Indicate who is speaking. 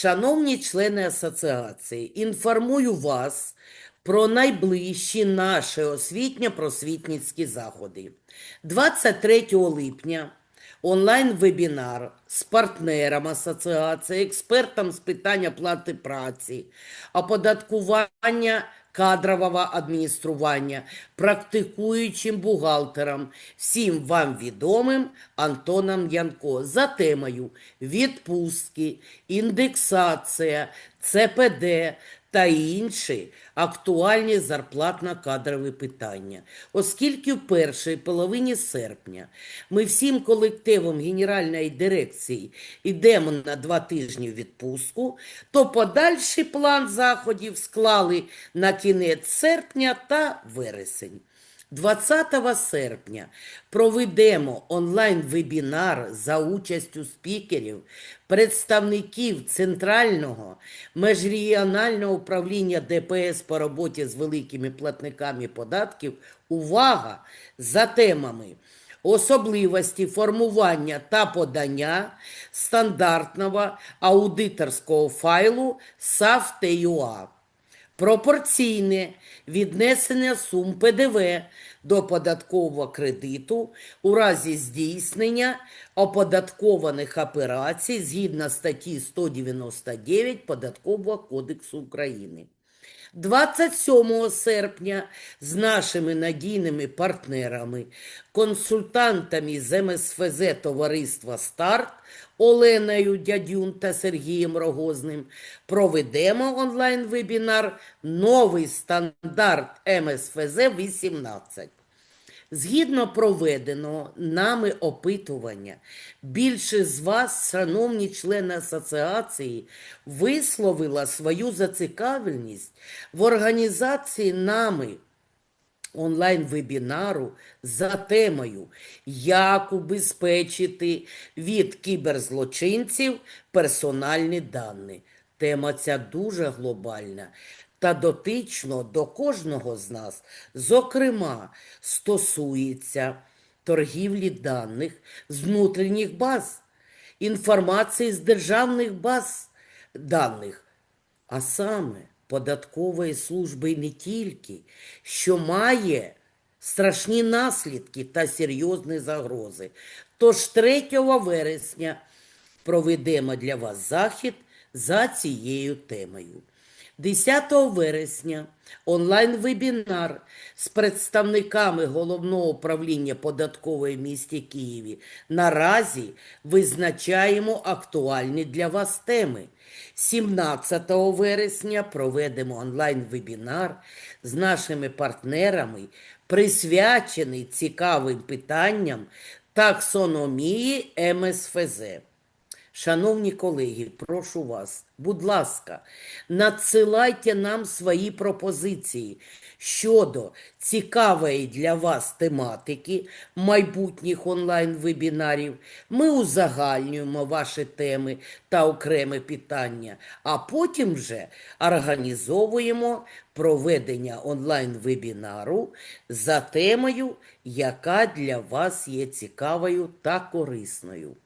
Speaker 1: Шановні члени асоціації, інформую вас про найближчі наші освітньо-просвітницькі заходи. 23 липня онлайн-вебінар з партнером асоціації, експертом з питань оплати праці, оподаткування кадрового адміністрування, практикуючим бухгалтером, всім вам відомим Антоном Янко. За темою відпустки, індексація, ЦПД та інші актуальні зарплатно-кадрові питання. Оскільки в першій половині серпня ми всім колективом Генеральної дирекції йдемо на два тижні відпустку, то подальший план заходів склали на кінець серпня та вересень. 20 серпня проведемо онлайн-вебінар за участю спікерів, представників Центрального межрегіонального управління ДПС по роботі з великими платниками податків. Увага за темами особливості формування та подання стандартного аудиторського файлу SAF-TUA. Пропорційне віднесення сум ПДВ до податкового кредиту у разі здійснення оподаткованих операцій згідно статті 199 Податкового кодексу України. 27 серпня з нашими надійними партнерами, консультантами з МСФЗ товариства Старт Оленою Дядюн та Сергієм Рогозним проведемо онлайн-вебінар Новий стандарт МСФЗ 18. Згідно проведеного нами опитування, більшість з вас, шановні члени асоціації, висловила свою зацікавленість в організації нами онлайн-вебінару за темою Як убезпечити від кіберзлочинців персональні дані. Тема ця дуже глобальна та дотично до кожного з нас, зокрема, стосується торгівлі даних з внутрішніх баз, інформації з державних баз даних, а саме податкової служби не тільки, що має страшні наслідки та серйозні загрози. Тож 3 вересня проведемо для вас захід за цією темою. 10 вересня онлайн-вебінар з представниками Головного управління податкової місті Києві. Наразі визначаємо актуальні для вас теми. 17 вересня проведемо онлайн-вебінар з нашими партнерами, присвячений цікавим питанням таксономії МСФЗ. Шановні колеги, прошу вас, будь ласка, надсилайте нам свої пропозиції щодо цікавої для вас тематики майбутніх онлайн-вебінарів. Ми узагальнюємо ваші теми та окремі питання, а потім вже організовуємо проведення онлайн-вебінару за темою, яка для вас є цікавою та корисною.